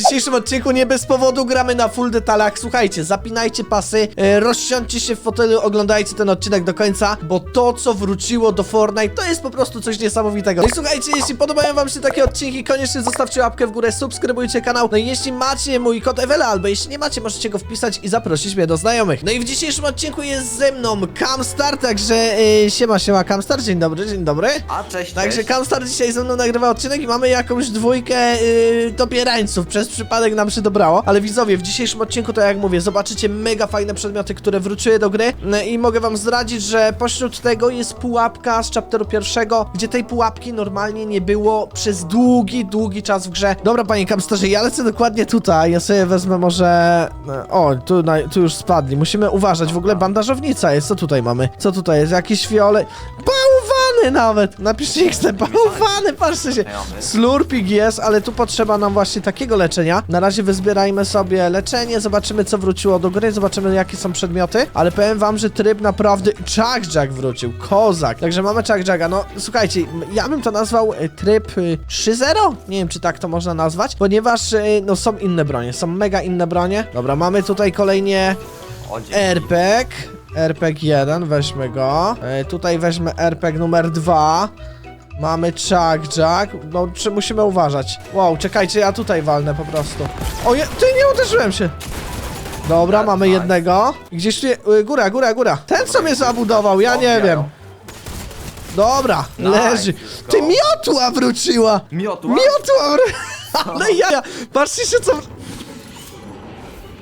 W dzisiejszym odcinku nie bez powodu gramy na full detalach. Słuchajcie, zapinajcie pasy, e, rozsiądźcie się w fotelu, oglądajcie ten odcinek do końca, bo to, co wróciło do Fortnite, to jest po prostu coś niesamowitego. No i słuchajcie, jeśli podobają wam się takie odcinki, koniecznie zostawcie łapkę w górę, subskrybujcie kanał. No i jeśli macie mój kod Ewela, albo jeśli nie macie, możecie go wpisać i zaprosić mnie do znajomych. No i w dzisiejszym odcinku jest ze mną Camstar, także e, siema, siema Camstar, dzień dobry, dzień dobry. A cześć, Także cześć. Camstar dzisiaj ze mną nagrywa odcinek i mamy jakąś dwójkę yy, dobierańców. Przez przypadek nam się dobrało. Ale widzowie, w dzisiejszym odcinku, to jak mówię, zobaczycie mega fajne przedmioty, które wróciły do gry. No I mogę wam zdradzić, że pośród tego jest pułapka z chapteru pierwszego, gdzie tej pułapki normalnie nie było przez długi, długi czas w grze. Dobra, panie Camstarze, ja lecę dokładnie tutaj. Ja sobie wezmę może... O, tu, na, tu już spadli. Musimy uważać. W ogóle bandażownica jest. Co tutaj mamy? Co tutaj jest? Jakiś fiole bałwany nawet. Napiszcie ich bałwany, patrzcie się. Slurpik jest, ale tu potrzeba nam właśnie takiego leczenia. Na razie wyzbierajmy sobie leczenie, zobaczymy co wróciło do gry, zobaczymy jakie są przedmioty, ale powiem wam, że tryb naprawdę... Jack-Jack wrócił, kozak. Także mamy Jack-Jacka, no słuchajcie, ja bym to nazwał e, tryb e, 3-0. Nie wiem, czy tak to można nazwać, ponieważ e, no są inne bronie, są mega inne bronie. Dobra, mamy tutaj kolejnie... O, dzięki. Airpack, RPG1, weźmy go. E, tutaj weźmy RPG numer 2. Mamy Chuck Jack. No, czy musimy uważać? Wow, czekajcie, ja tutaj walnę po prostu. O, je, ty nie uderzyłem się! Dobra, tak, mamy nice. jednego. Gdzieś tu je, y, góra, góra, góra. Ten, co mnie zabudował, ja nie wiem. Dobra, Nice, leży. Ty miotła wróciła! Miotła? Miotła wróciła! Ale ja, patrzcie się co...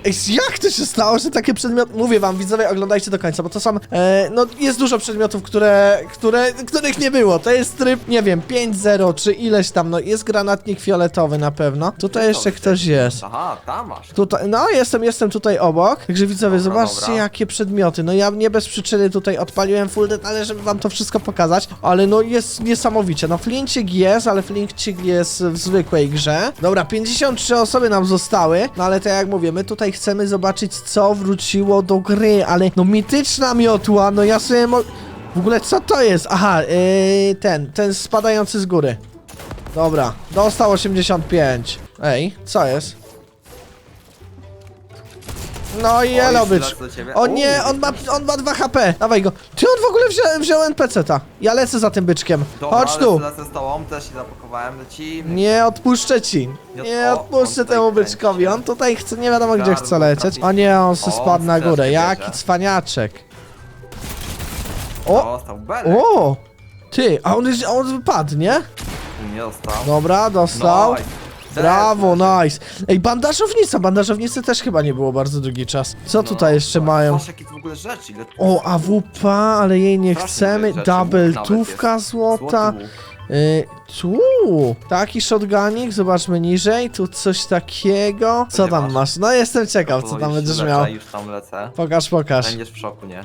Ej, jak to się stało, że takie przedmioty... Mówię wam, widzowie, oglądajcie do końca, bo to są... E, no, jest dużo przedmiotów, które, które... których nie było. To jest tryb, nie wiem, 5-0 czy ileś tam, no, jest granatnik fioletowy na pewno. Tutaj jeszcze ktoś jest. Aha, tam masz. Tutaj, no jestem, jestem tutaj obok. Także widzowie, Dobra, zobaczcie dobra. jakie przedmioty. No ja nie bez przyczyny tutaj odpaliłem full detale, żeby wam to wszystko pokazać, ale no jest niesamowicie. No flincik jest, ale flincik jest w zwykłej grze. Dobra, 53 osoby nam zostały, no ale tak jak mówię, my tutaj chcemy zobaczyć co wróciło do gry, ale no mityczna miotła, no ja sobie mo... W ogóle co to jest? Aha, yy, ten, ten spadający z góry. Dobra, dostał 85. Ej, co jest? No i do ciebie. O nie, on ma, on ma 2 HP. Dawaj go. Ty on w ogóle wziął, wziął NPC-ta. Ja lecę za tym byczkiem. Dobra, Chodź tu. Lecę, lecę z tobą, też się zapakowałem, lecimy. Nie odpuszczę ci. Nie O, odpuszczę temu byczkowi. On tutaj chce, nie wiadomo gdzie Gardło chce lecieć. trafi. O nie, on se O, spadł na strasznie górę. bierze. Jaki cwaniaczek. O, Dostał belek. o. Ty, a on, jest- on wypadł, nie? Nie dostał. Dobra, dostał. Nice. Brawo, nice. Ej, bandażownica. Bandażownicy też chyba nie było bardzo długi czas. Co No, tutaj jeszcze tak. mają? Masz w ogóle rzeczy, ile tu O, AWP, ale jej nie Strasznie chcemy. wiele rzeczy, Double nawet tówka złota. Złoty łuk. Y, tu, taki shotgunik, zobaczmy niżej, tu coś takiego. Co tam masz? masz? No jestem ciekaw, co tam już będziesz lecę, miał. Już tam lecę. Pokaż, pokaż. Będziesz w szoku, nie?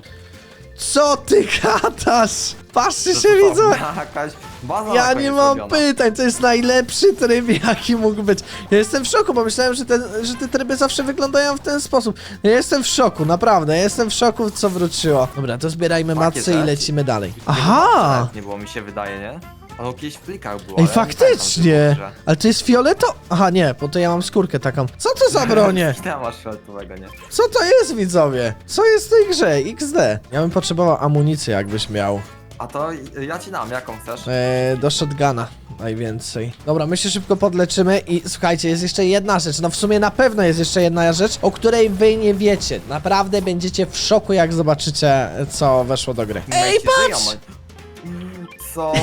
Co ty gadasz? Patrzcie się, widzę. Jakaś baza Ja nie mam zrobiona. pytań, to jest najlepszy tryb, jaki mógł być. Ja jestem w szoku, bo myślałem, że, ten, że te tryby zawsze wyglądają w ten sposób. Ja jestem w szoku, naprawdę, ja jestem w szoku, co wróciło. Dobra, to zbierajmy Takie macy i lecimy dalej. Nie Aha! było, Nie było, mi się wydaje, nie? Ono kiedyś w plikach było, Ej, ale ja nie pamiętam, faktycznie! że było, Ale to jest fioleto... Aha, nie, bo to ja mam skórkę taką. Co to za że- bronie? Nie masz fioletowego, nie? Co to jest, widzowie? Co jest w tej grze? XD. Ja bym potrzebował amunicji, jakbyś miał. A to ja ci dam, jaką chcesz? Eee, do shotguna najwięcej. Dobra, my się szybko podleczymy i słuchajcie, jest jeszcze jedna rzecz. No w sumie na pewno jest jeszcze jedna rzecz, o której wy nie wiecie. Naprawdę będziecie w szoku, jak zobaczycie, co weszło do gry. Ej, Meci patrz! Mm, Co?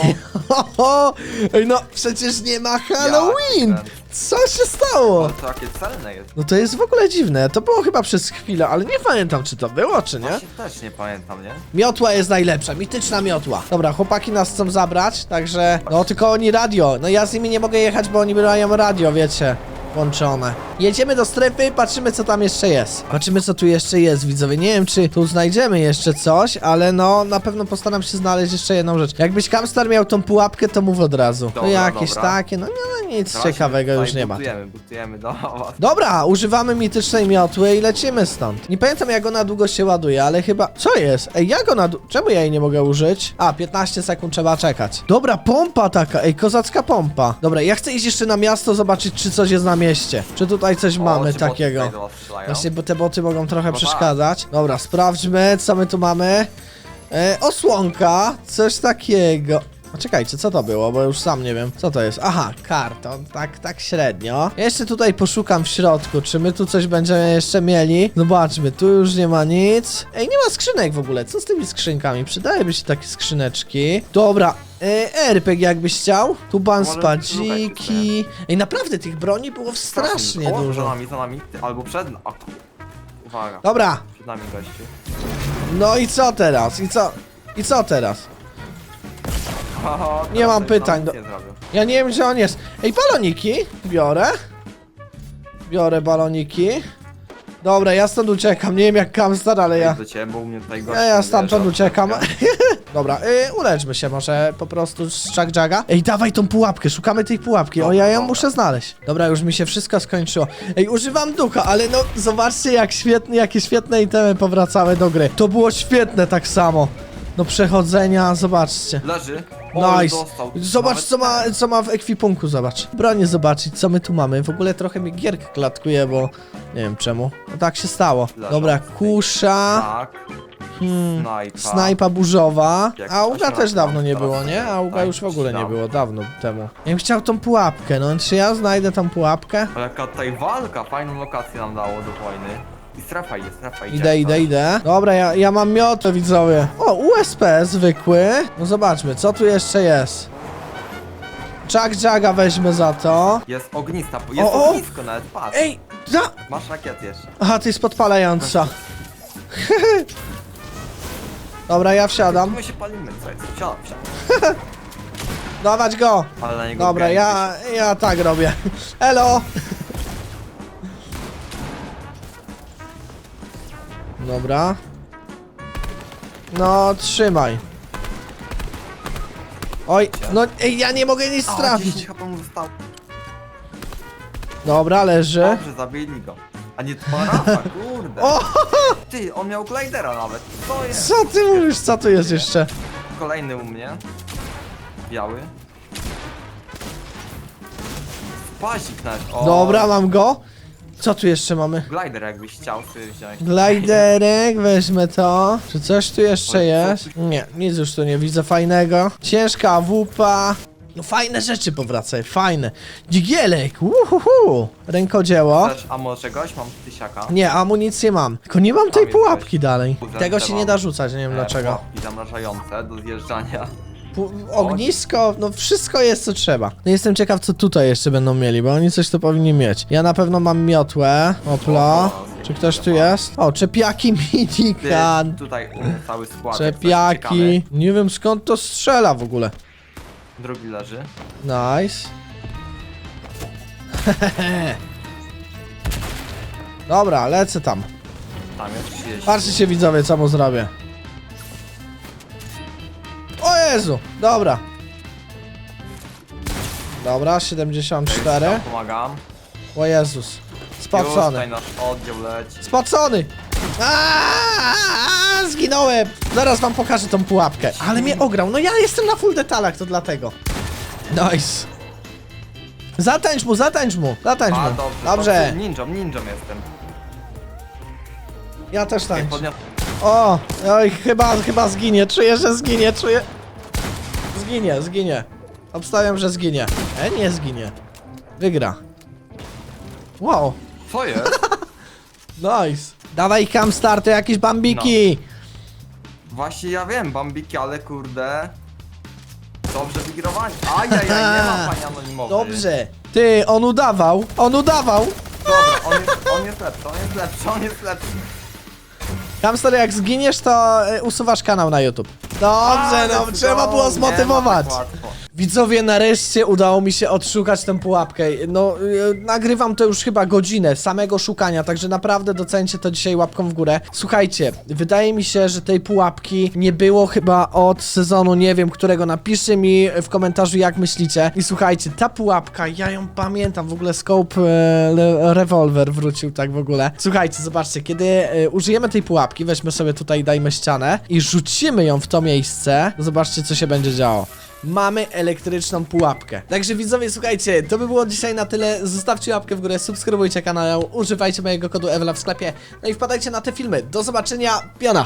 Ej, no przecież nie ma Halloween! Ja Co się stało? Ale to jakie celne jest. No to jest w ogóle dziwne. To było chyba przez chwilę, ale nie pamiętam, czy to było, czy nie? Właśnie też nie pamiętam, nie? Miotła jest najlepsza, mityczna miotła. Dobra, chłopaki nas chcą zabrać, także... No tylko oni radio. No ja z nimi nie mogę jechać, bo oni mają radio, wiecie. Włączone. Jedziemy do strefy, patrzymy co tam jeszcze jest. Patrzymy co tu jeszcze jest, widzowie. Nie wiem czy tu znajdziemy jeszcze coś, ale no na pewno postaram się znaleźć jeszcze jedną rzecz. Jakbyś Kamstar miał tą pułapkę, to mów od razu. to Dobra, jakieś dobra. takie, no nie, no nic ciekawego już nie ma. Butujemy, butujemy do was. Dobra, używamy mitycznej miotły i lecimy stąd. Nie pamiętam jak ona długo się ładuje, ale chyba... Co jest? Ej, jak ona... Czemu ja jej nie mogę użyć? A, 15 sekund trzeba czekać. Dobra, pompa taka, ej, kozacka pompa. Dobra, ja chcę iść jeszcze na miasto, zobaczyć czy coś jest na mieście. Czy tutaj coś mamy ci boty takiego. tutaj do was strzelają. Właśnie, bo te boty mogą trochę przeszkadzać. Dobra, sprawdźmy, co my tu mamy. E, osłonka, coś takiego. A czekajcie, co to było, bo już sam nie wiem. Co to jest? Aha, karton, tak, tak średnio. Jeszcze tutaj poszukam w środku, czy my tu coś będziemy jeszcze mieli. Zobaczmy, tu już nie ma nic. Ej, nie ma skrzynek w ogóle, co z tymi skrzynkami? Przydałyby się takie skrzyneczki. Dobra, e, RPG jakbyś chciał. Tu ban Może spadziki. Ej, naprawdę tych broni było strasznie o, Za dużo. nami, za nami, ty, albo przed... Kur- uwaga, Dobra, przed nami gościu. No i co teraz? I co? I co teraz? Nie mam pytań do-. Ja nie wiem, gdzie on jest. Ej, baloniki. Biorę. Biorę baloniki. Dobra, ja stąd uciekam. Nie wiem jak Kamstar, ale ja... Do ciebie, bo u mnie tutaj Ja, ja stamtąd uciekam. Dobra, y, uleczmy się może po prostu z Chuck Jaga. Ej, dawaj tą pułapkę, szukamy tej pułapki. O, Dobra, ja ją dobra. muszę znaleźć. Dobra, już mi się wszystko skończyło. Ej, używam ducha, ale no zobaczcie jak świetnie, jakie świetne itemy powracały do gry. To było świetne tak samo. Do przechodzenia, zobaczcie. Leży. Nice. dostał. Zobacz, Nawet co ma, co ma w ekwipunku, zobacz. Bronię zobaczyć, co my tu mamy. W ogóle trochę mi gierka klatkuje, bo nie wiem czemu. No tak się stało. Dobra, kusza, Tak. hmm, Snajpa. snajpa burzowa. Jak Auga też dawno nie teraz było, nie? Auga już w ogóle nie było, dawno temu. Ja bym chciał tą pułapkę, no czy ja znajdę tą pułapkę? Ale jaka tutaj walka, fajną lokację nam dało do wojny. I idzie. Idę, idę, idę. Dobra, ja, ja mam miotę, widzowie. O, USP zwykły. No zobaczmy, co tu jeszcze jest. Chuck Jaga weźmy za to. Jest ognista, jest O, o! ognisko nawet, patrz. Ej, za... Masz rakiety jeszcze. Aha, to jest podpalająca. Dobra, ja wsiadam. My się palimy, co jest? Wsiadam, wsiadam. Dawać go. Ale na niego Dobra, ja, ja tak robię. Elo. Dobra. No, trzymaj. Oj, no ej, ja nie mogę nic trafić. 10 HP mu zostało. Dobra, leży. Dobrze, zabili go. A nie Rafa, kurde. O, Ty, on miał glidera nawet. Co jest? co ty mówisz, co tu jest jeszcze? Kolejny u mnie. Biały. Pazik nawet. O, Dobra, mam go. Co tu jeszcze mamy? Glider jakbyś chciał sobie wziąć. Gliderek, weźmy to. Czy coś tu jeszcze jest? Nie, nic już tu nie widzę fajnego. Ciężka wupa. No fajne rzeczy powracają, fajne. Digielek, uhuhu. Rękodzieło. Chcesz ammo czegoś? Mam tysiaka. Nie, amunicję mam. Tylko nie mam tej jest pułapki dalej. Tego się nie da rzucać, nie wiem E, dlaczego. pułapki zamrażające do zjeżdżania. Ognisko, no wszystko jest co trzeba. No jestem ciekaw co tutaj jeszcze będą mieli, bo oni coś tu powinni mieć. Ja na pewno mam miotłę. Opla. Czy ktoś tu jest? O, czepiaki Ty, minikan. tutaj mnie cały skład. jak coś Czepiaki. Nie wiem skąd to strzela w ogóle. Drugi leży. Nice. Dobra, lecę tam. Tam jest 30. Patrzcie widzowie, co mu zrobię. Jezu! Dobra. Dobra, 74. Tam Pomagam. O Jezus. Już Spacony. tutaj nasz oddział leci. Spacony! Aaaa, Zginąłem! Zaraz wam pokażę tą pułapkę. Ale mnie ograł. No ja jestem na full detalach, to dlatego. Nice. Zatańcz mu, zatańcz mu, zatańcz A, mu. dobrze. Dobrze. Ninją, ninją jestem. Ja też Ej, tańczę. O! Oj, chyba, chyba zginie. Czuję, że zginie, czuję... Zginie, zginie. Obstawiam, że zginie. E, nie zginie. Wygra. Wow. Co jest? Nice. Dawaj cam starty, jakieś bambiki. Właśnie ja wiem, bambiki, ale kurde... Dobrze wygrowani. Ajajaj, nie ma pani anonimowy. Dobrze. Ty, on udawał, on udawał. Dobra, on jest, on jest lepszy, on jest lepszy, on jest lepszy. Kamster, jak zginiesz, to y, usuwasz kanał na YouTube. Dobrze, Ale no, trzeba było nie ma zmotywować. tak łatwo. Widzowie, nareszcie udało mi się odszukać tę pułapkę. No, y, nagrywam to już chyba godzinę samego szukania, także naprawdę docencie to dzisiaj łapką w górę. Słuchajcie, wydaje mi się, że tej pułapki nie było chyba od sezonu, nie wiem którego. Napiszcie mi w komentarzu, jak myślicie. I słuchajcie, ta pułapka, ja ją pamiętam, w ogóle Scope e, Revolver wrócił tak w ogóle. Słuchajcie, zobaczcie, kiedy e, użyjemy tej pułapki, weźmy sobie tutaj, dajmy ścianę i rzucimy ją w to miejsce, zobaczcie, co się będzie działo mamy elektryczną pułapkę. Także widzowie, słuchajcie, to by było dzisiaj na tyle. Zostawcie łapkę w górę, subskrybujcie kanał, używajcie mojego kodu Ewela w sklepie, no i wpadajcie na te filmy. Do zobaczenia, piona!